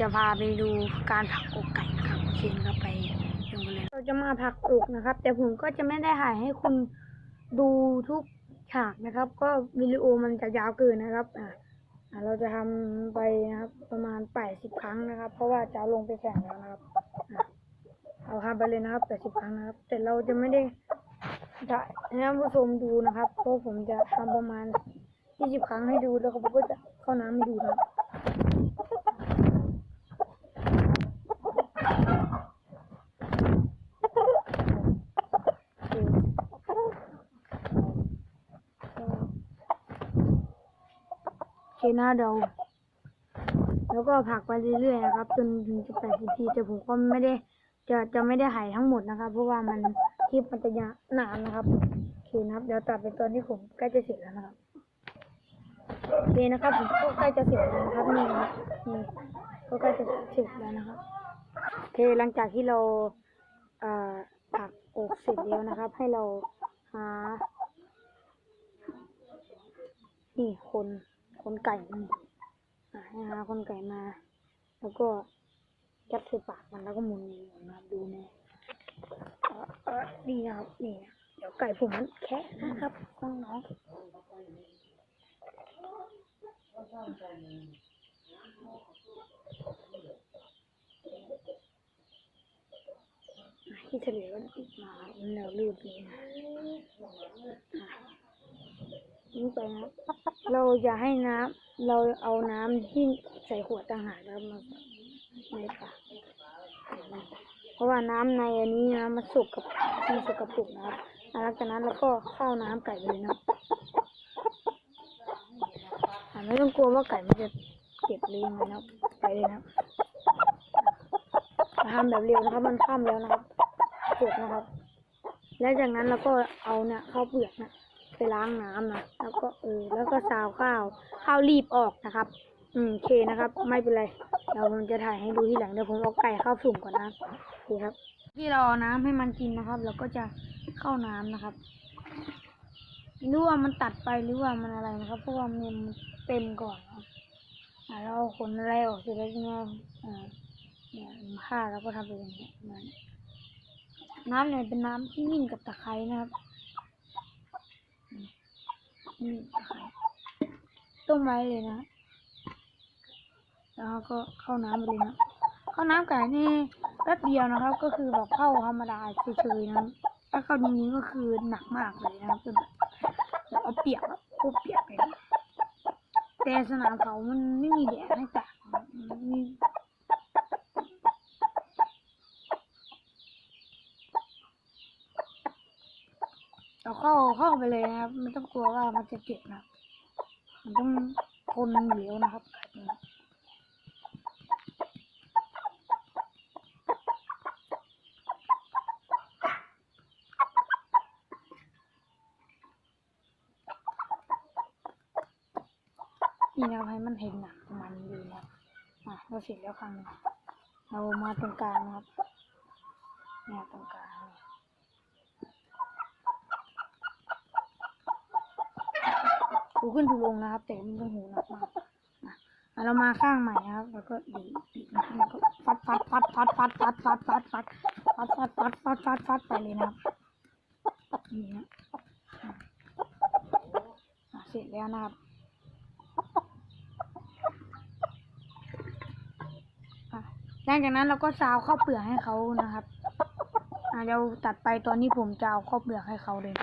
จะพาไปดูการผักอกไก่นะครับโอเคนะครับไปดูกันเลยเราจะมาผักอกนะครับ แต่ผมก็จะไม่ได้ถ่ายให้คุณดูทุกฉากนะครับ ก็วิดีโอมันจะยาวเกินนะครับอ่าเราจะทำไปนะครับ ประมาณแปดสิบครั้งนะครับ เพราะว่าจะลงไปแข่งแล้วนะครับอ่าเอาทำไปเลยนะครับแปดสิบครั้งนะครับ แต่เราจะไม่ได้จะให้ท่านผู้ชมดูนะครับ เพราะผมจะทำประมาณยี่สิบครั้งให้ดูแล้วผมก็จะเข้าน้ำให้ดูนะครับ โอเค นะเดี๋ยวแล้วก็ผักไปเรื่อยๆนะครับ จนถึงจะแปดสิบทีแต่ผมก็ไม่ได้ จะจะไม่ได้ถ่ายทั้งหมดนะครับ เพราะว่ามันคลิปมันจะยาวนานนะครับโอเคนะครับ เดี๋ยวตัดไปตอนที่ผมใกล้จะเสร็จแล้วนะครับโอเคนะครับผมก็ใกล้จะเสร็จแล้วนะครับนี่นะครับนี่ก็ใกล้จะเสร็จแล้วนะครับโอเคหลังจากที่เราเอ่อผักอกเสร็จแล้วนะครับ ให้เราหานี่คน คนไก่มันอ่ให้หาคนไก่มา แล้วก็ยัดใส่ปากมันแล้วก็หมุนอย่าดูนะเออนี่นะครับนี่นะเดี๋ยวไก่ผมมันแค่นะครับน้องๆที่ทะเลก็ติดมามันแล้วลืดเลยนะ อะนี่ไปนะเราอย่าให้น้ำเราเอาน้ำที่ใส่ขวดต่างหากแล้วมาในปากเพราะว่าน้ำในอันนี้นะมันสุกกับมันสกกับปรกนะครับหลังจากนั้นเราก็เข้าน้ำไก่เลยนะไม่ต้องกลัวว่าไก่มันจะเก็บเลยยังนะไปเลยนะทำแบบเร็วนะครับ มันข้ามแล้วนะครับจบนะครับ แล้วจากนั้นเราก็เอาเนี่ยข้าวเปลือกนะ ไปล้างน้ำนะแล้วก็เออแล้วก็ซาวข้าวข้าวรีบออกนะครับ อืมโอเคนะครับ ไม่เป็นไรเดี๋ยวผมจะถ่ายให้ดูที่หลังเดี๋ยวผมเอาไก่เข้าสุ่มก่อนนะโอเคครับ ที่เราเอาน้ำให้มันกินนะครับเราก็จะเข้าน้ำนะครับไม่รู้ว่ามันตัดไปหรือว่ามันอะไรนะครับ เพราะว่ามันเต็มก่อนนะครับอ่าเราเอาขนอะไรออกเสร็จแล้วเนี่ยอ่าเนี่ยผ้าแล้วก็ทำไปอย่างเงี้ยน้ำเนี่ยเป็นน้ำที่นิ่งกับตะไคร้นะครับ นี่ตะไคร้ต้มไว้เลยนะ แล้วก็เข้าน้ำไปเลยนะ เข้าน้ำไก่นี่แป๊บเดียวนะครับ ก็คือแบบเข้าธรรมดาเฉยๆนะถ้าเข้าจริงๆก็คือหนักมากเลยนะครับคือแบบเอาเปียกโคตรเปียกเลยนะแต่สนามเขามันไม่มีแดดให้ตากนะครับมันไม่ เข้าเข้าไปเลยนะครับไม่ต้องกลัวว่ามันจะเจ็บนะมันต้องทนเหลวนะครับนี่นะครับให้มันเห็นหนังของมันดีนะครับอะเราเสร็จแล้วครั้งหนึงเรามาตรงกลางนะครับเนี่ยตรงกลางเนี่ย หูขึ้นถูลงนะครับ แต่มันต้องหูหนักมากอะอะเรามาข้างใหม่นะครับ แล้วก็ดีดีดนะครับแล้วก็ฟัดฟัดฟัดฟัดฟัดฟัดฟัดฟัดฟัดฟัดฟัดฟัดฟัดฟัดฟัดไปเลยนะครับนี่นะเสร็จแล้วนะครับหลังจากนั้นเราก็ซาวข้าวเปลือกให้เขานะครับอะเราตัดไปตอนนี้ผมจะเอาข้าวเปลือกให้เขาเลย